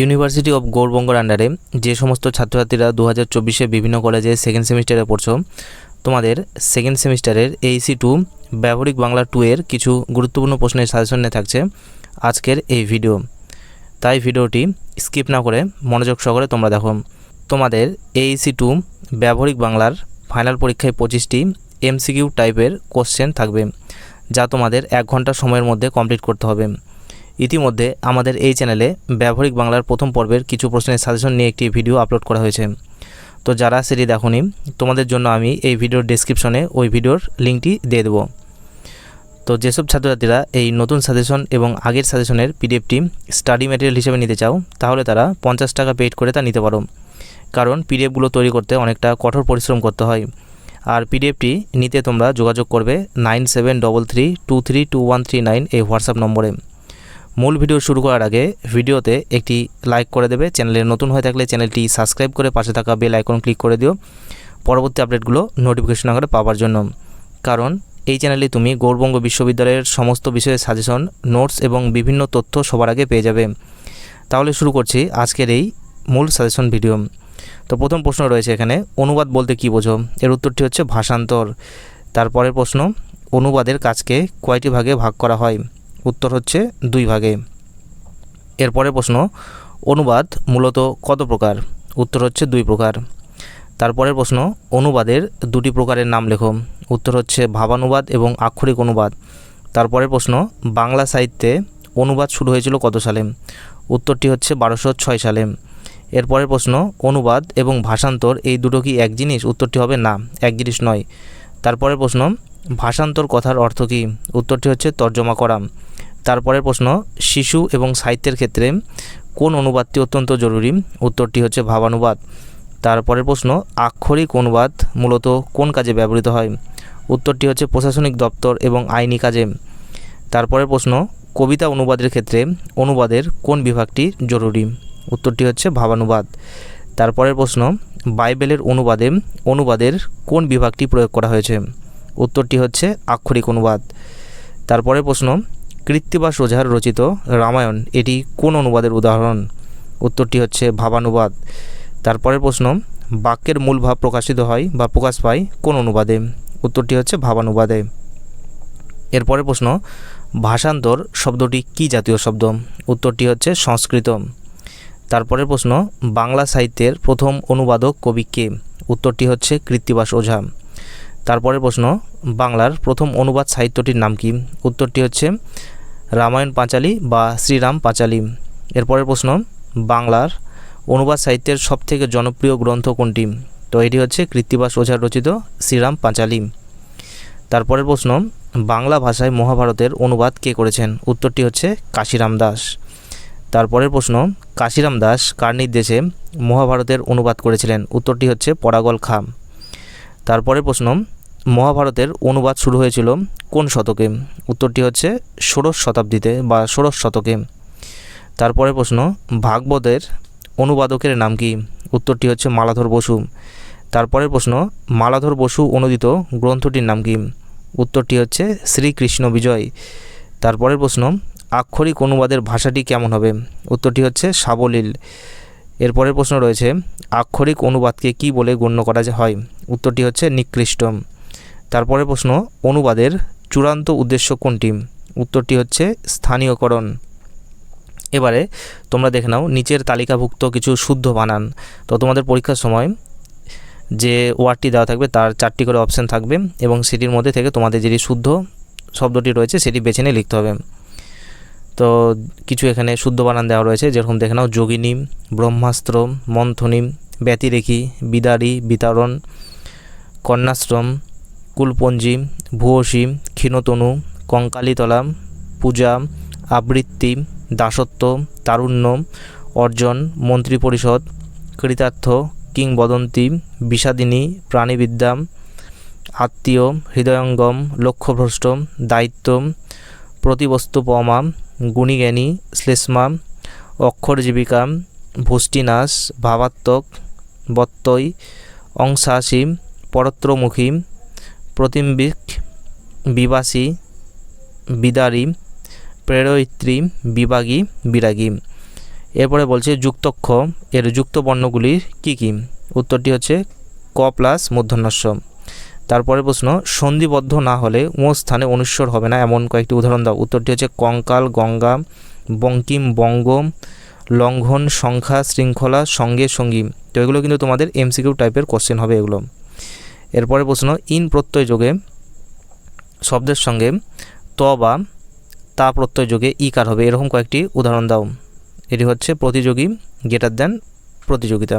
University of গৌরবঙ্গর আন্ডারে যে সমস্ত ছাত্রছাত্রীরা দু হাজার চব্বিশে বিভিন্ন কলেজে সেকেন্ড সেমিস্টারে পড়ছো, তোমাদের সেকেন্ড সেমিস্টারের এইসি টু ব্যবহারিক বাংলা টু এর কিছু গুরুত্বপূর্ণ প্রশ্নের সাজেশন নিয়ে থাকছে আজকের এই ভিডিও তাই ভিডিওটি স্কিপ না করে মনোযোগ সহকারে তোমরা দেখো। তোমাদের এইসি টু ব্যবহারিক বাংলার ফাইনাল পরীক্ষায় পঁচিশটি এমসিকিউ টাইপের কোশ্চেন থাকবে, যা তোমাদের এক ঘণ্টা সময়ের মধ্যে কমপ্লিট করতে হবে। ইতিমধ্যে আমাদের এই চ্যানেলে ব্যবহারিক বাংলার প্রথম পর্বের কিছু প্রশ্নের সাজেশন নিয়ে একটি ভিডিও আপলোড করা হয়েছে। তো যারা সেটি দেখোনি, তোমাদের জন্য আমি এই ভিডিওর ডেসক্রিপশনে ওই ভিডিওর লিঙ্কটি দিয়ে দেবো। তো যেসব ছাত্রছাত্রীরা এই নতুন সাজেশন এবং আগের সাজেশনের পিডিএফটি স্টাডি ম্যাটেরিয়াল হিসেবে নিতে চাও, তাহলে তারা পঞ্চাশ টাকা পেড করে তা নিতে পারো। কারণ পিডিএফগুলো তৈরি করতে অনেকটা কঠোর পরিশ্রম করতে হয়। আর পিডিএফটি নিতে তোমরা যোগাযোগ করবে nine seven double three two three two one three nine এই হোয়াটসঅ্যাপ নম্বরে। মূল ভিডিও শুরু করার আগে ভিডিওতে একটি লাইক করে দেবে। চ্যানেলে নতুন হয়ে থাকলে চ্যানেলটি সাবস্ক্রাইব করে পাশে থাকা বেল আইকন ক্লিক করে দিও। পরবর্তী আপডেটগুলো নোটিফিকেশন আকারে পাওয়ার জন্য। কারণ এই চ্যানেলে তুমি গৌরবঙ্গ বিশ্ববিদ্যালয়ের সমস্ত বিষয়ে সাজেশন নোটস এবং বিভিন্ন তথ্য সবার আগে পেয়ে যাবে। তাহলে শুরু করছি আজকের এই মূল সাজেশন ভিডিও তো প্রথম প্রশ্ন রয়েছে এখানে, অনুবাদ বলতে কী বোঝো? এর উত্তরটি হচ্ছে ভাষান্তর। তারপরের প্রশ্ন, অনুবাদের কাজকে কয়টি ভাগে ভাগ করা হয়? উত্তর হচ্ছে দুই ভাগে। এরপরের প্রশ্ন, অনুবাদ মূলত কত প্রকার? উত্তর হচ্ছে দুই প্রকার। তারপরের প্রশ্ন, অনুবাদের দুটি প্রকারের নাম লেখো। উত্তর হচ্ছে ভাবানুবাদ এবং আক্ষরিক অনুবাদ। তারপরের প্রশ্ন, বাংলা সাহিত্যে অনুবাদ শুরু হয়েছিল কত সালে? উত্তরটি হচ্ছে বারোশো ছয় সালে। এরপরের প্রশ্ন, অনুবাদ এবং ভাষান্তর এই দুটো কি এক জিনিস? উত্তরটি হবে না, এক জিনিস নয়। তারপরের প্রশ্ন, ভাষান্তর কথার অর্থ কী? উত্তরটি হচ্ছে তর্জমা করা। তারপরের প্রশ্ন, শিশু এবং সাহিত্যের ক্ষেত্রে কোন অনুবাদটি অত্যন্ত জরুরি? উত্তরটি হচ্ছে ভাবানুবাদ। তারপরের প্রশ্ন, আক্ষরিক অনুবাদ মূলত কোন কাজে ব্যবহৃত হয়? উত্তরটি হচ্ছে প্রশাসনিক দপ্তর এবং আইনি কাজে। তারপরের প্রশ্ন, কবিতা অনুবাদের ক্ষেত্রে অনুবাদের কোন বিভাগটি জরুরি? উত্তরটি হচ্ছে ভাবানুবাদ। তারপরের প্রশ্ন, বাইবেলের অনুবাদে অনুবাদের কোন বিভাগটি প্রয়োগ করা হয়েছে? উত্তরটি হচ্ছে আক্ষরিক অনুবাদ। তারপরের প্রশ্ন কৃত্তিবাস ওঝার রচিত রামায়ণ, এটি কোন অনুবাদের উদাহরণ? উত্তরটি হচ্ছে ভাবানুবাদ। তারপরের প্রশ্ন, বাক্যের মূল ভাব প্রকাশিত হয় বা প্রকাশ পায় কোন অনুবাদে? উত্তরটি হচ্ছে ভাবানুবাদে। এরপরের প্রশ্ন, ভাষান্তর শব্দটি কি জাতীয় শব্দ? উত্তরটি হচ্ছে সংস্কৃত। তারপরের প্রশ্ন, বাংলা সাহিত্যের প্রথম অনুবাদক কবি কে? উত্তরটি হচ্ছে কৃত্তিবাস ওঝা তারপরের প্রশ্ন, বাংলার প্রথম অনুবাদ সাহিত্যটির নাম কি? উত্তরটি হচ্ছে রামায়ণ পাঁচালী বা শ্রীরাম পাঁচালী। এরপরের প্রশ্ন, বাংলার অনুবাদ সাহিত্যের সবথেকে জনপ্রিয় গ্রন্থ কোনটি? তো এটি হচ্ছে কৃত্তিবাস ওঝার রচিত শ্রীরাম পাঁচালী। তারপরের প্রশ্ন, বাংলা ভাষায় মহাভারতের অনুবাদ কে করেছেন? উত্তরটি হচ্ছে কাশিরাম দাস। তারপরের প্রশ্ন, কাশিরাম দাস কার নির্দেশে মহাভারতের অনুবাদ করেছিলেন? উত্তরটি হচ্ছে পরাগল খাম। তারপরের প্রশ্ন মহাভারতের অনুবাদ শুরু হয়েছিল কোন শতকে? উত্তরটি হচ্ছে ষোড়শ শতাব্দীতে বা ষোড়শ শতকে। তারপরে প্রশ্ন, ভাগবতের অনুবাদকের নাম কি? উত্তরটি হচ্ছে মালাধর বসু। তারপরের প্রশ্ন, মালাধর বসু অনুদিত গ্রন্থটির নাম কি? উত্তরটি হচ্ছে শ্রীকৃষ্ণ বিজয়। তারপরের প্রশ্ন, আক্ষরিক অনুবাদের ভাষাটি কেমন হবে? উত্তরটি হচ্ছে সাবলীল। এরপরের প্রশ্ন রয়েছে, আক্ষরিক অনুবাদকে কি বলে গণ্য করা হয় উত্তরটি হচ্ছে নিকৃষ্ট। তারপরের প্রশ্ন, অনুবাদের চূড়ান্ত উদ্দেশ্য কোনটি? উত্তরটি হচ্ছে স্থানীয়করণ। এবারে তোমরা দেখে নাও, নিচের তালিকাভুক্ত কিছু শুদ্ধ বানান। তো তোমাদের পরীক্ষার সময় যে ওয়ার্ডটি দেওয়া থাকবে তার চারটি করে অপশান থাকবে এবং সেটির মধ্যে থেকে তোমাদের যেটি শুদ্ধ শব্দটি রয়েছে সেটি বেছে নিয়ে লিখতে হবে। তো কিছু এখানে শুদ্ধ বানান দেওয়া রয়েছে, যেরকম দেখে নাও, যোগিনী, ব্রহ্মাস্ত্র, মন্থনী, ব্যতিরেখী, বিদারী বিতরণ কন্যাশ্রম কুলপঞ্জি, ভূয়সী, ক্ষীণতনু কঙ্কালীতলা পূজা, আবৃত্তি, দাসত্ব, তারুণ্য, অর্জন, মন্ত্রিপরিষদ, কৃতার্থ, কিংবদন্তি, বিষাদিনী, প্রাণীবিদ্যা, আত্মীয়, হৃদয়ঙ্গম, লক্ষ্যভ্রষ্ট, দায়িত্ব প্রতিবস্তু পমা গুণীজ্ঞানী, শ্লেষ্মা অক্ষরজীবিকা ভুষ্টিনাশ, ভাবাত্মক বত্তই অংশাসী, পরত্রমুখী প্রতিম্বিক, বিবাসী, বিদারী, প্রেরয়িত্রী বিভাগী বিরাগী। এরপরে বলছে যুক্তক্ষ। এর যুক্ত বর্ণগুলি কি কি? উত্তরটি হচ্ছে ক প্লাস মূর্ধন্যস্ব তারপরে প্রশ্ন, সন্ধিবদ্ধ না হলে ও স্থানে অনুস্বর হবে না এমন কয়েকটি উদাহরণ দাও। উত্তরটি হচ্ছে কঙ্কাল, গঙ্গা, বঙ্কিম, বঙ্গ, লঙ্ঘন, সংখ্যা, শৃঙ্খলা, সঙ্গে সঙ্গী। তো এগুলো কিন্তু তোমাদের এমসিকিউ টাইপের কোশ্চেন হবে এগুলো। এরপরে প্রশ্ন, ইন প্রত্যয় যোগে শব্দের সঙ্গে ত বা তা প্রত্যয় যোগে ইকার হবে? এরকম কয়েকটি উদাহরণ দাও। এটি হচ্ছে, প্রতিযোগী গেটার দেন প্রতিযোগিতা,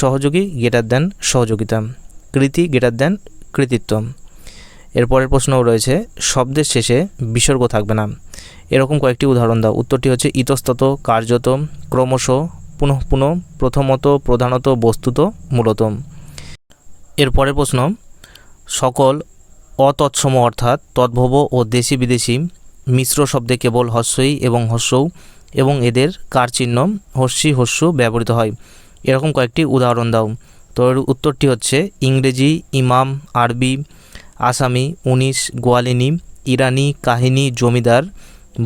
সহযোগী গেটার দেন সহযোগিতা, কৃতি গেটার দেন কৃতিত্ব। এরপরের প্রশ্নও রয়েছে, শব্দের শেষে বিসর্গ থাকবে না। এরকম কয়েকটি উদাহরণ দাও। উত্তরটি হচ্ছে, ইতস্তত, কার্যত, ক্রমশ, পুনঃ পুনঃ, প্রথমত, প্রধানত, বস্তুত, মূলত। এরপরের প্রশ্ন, সকল অতৎসম অর্থাৎ তদ্ভব ও দেশি বিদেশি মিশ্র শব্দে কেবল হস্যই এবং হস্যৌ এবং এদের কার চিহ্ন হস্যি হস্য ব্যবহৃত হয়। এরকম কয়েকটি উদাহরণ দাও। তো এর উত্তরটি হচ্ছে ইংরেজি, ইমাম, আরবি, আসামি, উনিশ, গোয়ালিনী, ইরানি, কাহিনী, জমিদার,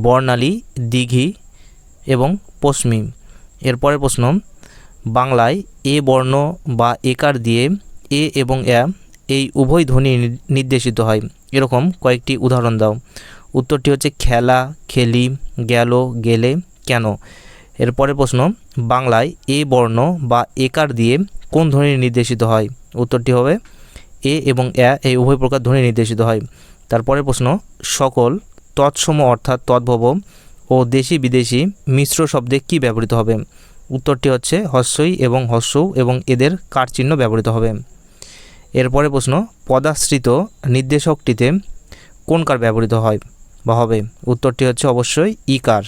বর্ণালী, দিঘি এবং পশ্মি এরপরের প্রশ্ন, বাংলায় এ বর্ণ বা একার দিয়ে এ এবং এ, এই উভয় ধ্বনি নির্দেশিত হয়। এরকম কয়েকটি উদাহরণ দাও। উত্তরটি হচ্ছে খেলা, খেলি, গেল, গেলে, কেন? এরপরের প্রশ্ন, বাংলায় এ বর্ণ বা একার দিয়ে কোন ধ্বনি নির্দেশিত হয়? উত্তরটি হবে এ এবং এ, এই উভয় প্রকার ধ্বনি নির্দেশিত হয়। তারপরের প্রশ্ন, সকল, তৎসম অর্থাৎ তদ্ভব ও দেশি বিদেশি মিশ্র শব্দে কি ব্যবহৃত হবে? উত্তরটি হচ্ছে হস্যই এবং হস্যৌ এবং এদের কার চিহ্ন ব্যবহৃত হবে। এরপরে প্রশ্ন, পদাশ্রিত নির্দেশকটিতে কোন কার ব্যবহৃত হয় বা হবে? উত্তরটি হচ্ছে অবশ্যই ই কার।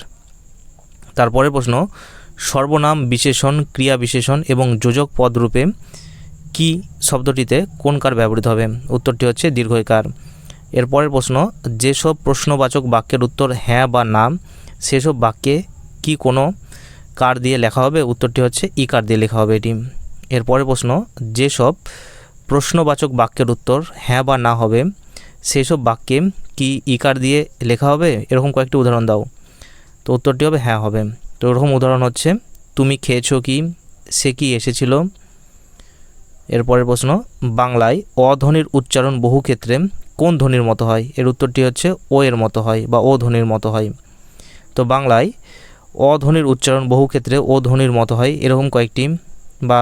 তারপরে প্রশ্ন, সর্বনাম বিশেষণ, ক্রিয়া বিশেষণ এবং যোজক পদ রূপে কি শব্দটিতে কোন কার ব্যবহৃত হবে? উত্তরটি হচ্ছে দীর্ঘইকার এরপরের প্রশ্ন, যেসব প্রশ্নবাচক বাক্যের উত্তর হ্যাঁ বা না, সেসব বাক্যে কি কোনো কার দিয়ে লেখা হবে? উত্তরটি হচ্ছে ই কার দিয়ে লেখা হবে এটি। এরপরের প্রশ্ন, যেসব প্রশ্নবাচক বাক্যের উত্তর হ্যাঁ বা না হবে। সেসব বাক্যে কি ইকার দিয়ে লেখা হবে? এরকম কয়েকটি উদাহরণ দাও। তো উত্তরটি হবে হ্যাঁ হবে। তো এরকম উদাহরণ হচ্ছে, তুমি খেয়েছো কি? সে কি এসেছিল? এরপরের প্রশ্ন, বাংলায় অধ্বনির উচ্চারণ বহু ক্ষেত্রে কোন ধ্বনির মতো হয়? এর উত্তরটি হচ্ছে, ও এর মতো হয় বা ও ধ্বনির মতো হয়। তো বাংলায় অধ্বনির উচ্চারণ বহু ক্ষেত্রে ও ধ্বনির মতো হয়, এরকম কয়েকটি বা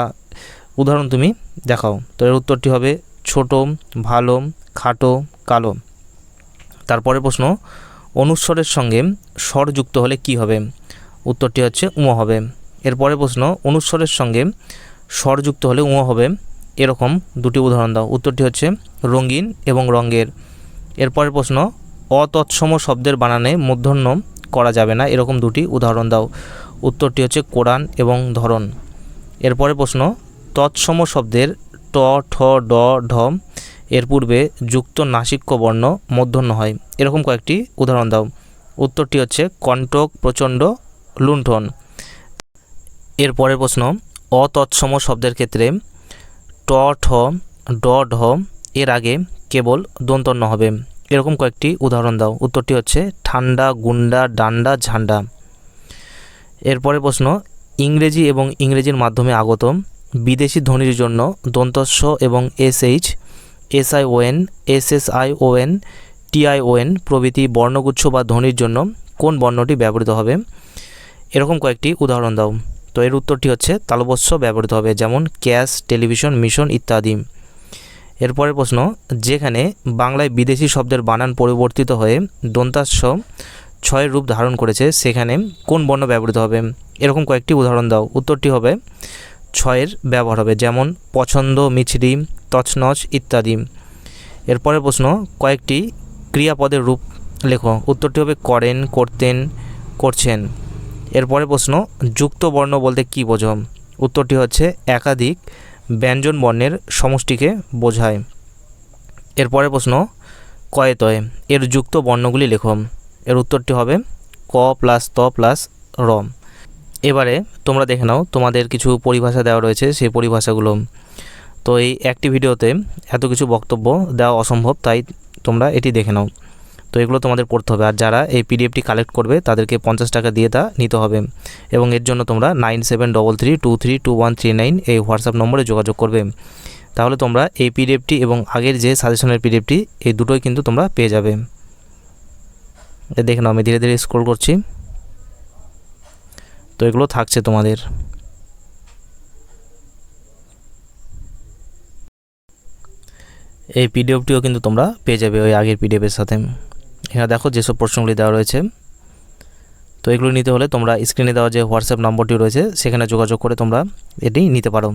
উদাহরণ তুমি দেখাও। তো এর উত্তরটি হবে ছোট, ভালো, খাটো, কালো। তারপরে প্রশ্ন, অনুস্বরের সঙ্গে স্বর যুক্ত হলে কি হবে? উত্তরটি হচ্ছে উঁ হবে। এরপরে প্রশ্ন, অনুস্বরের সঙ্গে স্বর যুক্ত হলে উঁ হবে? এরকম দুটি উদাহরণ দাও। উত্তরটি হচ্ছে রঙিন এবং রঙের। এরপরের প্রশ্ন, অতৎসম শব্দের বানানে মূর্ধন্য করা যাবে না। এরকম দুটি উদাহরণ দাও। উত্তরটি হচ্ছে কোরআন এবং ধরন। এরপরে প্রশ্ন তৎসম শব্দের ট, ঠ, ড, ঢ এর পূর্বে যুক্ত নাসিক্য বর্ণ মূর্ধন্য হয়। এরকম কয়েকটি উদাহরণ দাও। উত্তরটি হচ্ছে কণ্টক, প্রচণ্ড, লুণ্ঠন। এর পরের প্রশ্ন, অতৎসম শব্দের ক্ষেত্রে ট, ঠ, ড, ঢ এর আগে কেবল দন্তন্য হবে। এরকম কয়েকটি উদাহরণ দাও। উত্তরটি হচ্ছে ঠান্ডা, গুন্ডা, ডান্ডা, ঝান্ডা। এরপরের প্রশ্ন, ইংরেজি এবং ইংরেজির মাধ্যমে আগত বিদেশি ধ্বনির জন্য দন্তস্ব এবং S H S I ON S SH, SION, SSION, TION প্রভৃতি বর্ণগুচ্ছ বা ধ্বনির জন্য কোন বর্ণটি ব্যবহৃত হবে? এরকম কয়েকটি উদাহরণ দাও। তো এর উত্তরটি হচ্ছে তালবস্য ব্যবহৃত হবে, যেমন ক্যাশ, টেলিভিশন, মিশন ইত্যাদি। এরপরের প্রশ্ন, যেখানে বাংলায় বিদেশি শব্দের বানান পরিবর্তিত হয়ে দন্তাস্য ছয়ের রূপ ধারণ করেছে, সেখানে কোন বর্ণ ব্যবহৃত হবে? এরকম কয়েকটি উদাহরণ দাও। উত্তরটি হবে ছয়ের ব্যবহার হবে, যেমন পছন্দ, মিছরি, তছনছ ইত্যাদি। এরপরের প্রশ্ন, কয়েকটি ক্রিয়াপদের রূপ লেখো। উত্তরটি হবে করেন, করতেন, করছেন। এরপরে প্রশ্ন, যুক্ত বর্ণ বলতে কী বোঝো? উত্তরটি হচ্ছে, একাধিক ব্যঞ্জন বর্ণের সমষ্টিকে বোঝায়। এরপরে প্রশ্ন, কয়েতয়? এর যুক্ত বর্ণগুলি লেখো। এর উত্তরটি হবে, ক প্লাস ত প্লাস র। এবারে তোমরা দেখে নাও, তোমাদের কিছু পরিভাষা দেওয়া রয়েছে, সেই পরিভাষাগুলো। তো এই একটি ভিডিওতে এত কিছু বক্তব্য দেওয়া অসম্ভব, তাই তোমরা এটি দেখে নাও। তো এগুলো তোমাদের পড়তে হবে, আর যারা এই পিডিএফটি কালেক্ট করবে, তাদেরকে পঞ্চাশ টাকা দিয়ে তা নিতে হবে। এবং এর জন্য তোমরা nine seven double three two three two one three nine এই হোয়াটসঅ্যাপ নম্বরে যোগাযোগ করবে। তাহলে তোমরা এই পিডিএফটি এবং আগের যে সাজেশনের পিডিএফটি, এই দুটোই কিন্তু তোমরা পেয়ে যাবে। দেখে নাও, আমি ধীরে ধীরে স্ক্রল করছি। তো এগুলো থাকছে তোমাদের। এই পিডিএফটিও কিন্তু তোমরা পেয়ে যাবে ওই আগের পিডিএফের সাথে। এখানে দেখো যেসব প্রশ্নগুলি দেওয়া রয়েছে। তো এগুলো নিতে হলে তোমরা স্ক্রিনে দেওয়া যে হোয়াটসঅ্যাপ নম্বরটি রয়েছে, সেখানে যোগাযোগ করে তোমরা এটি নিতে পারো।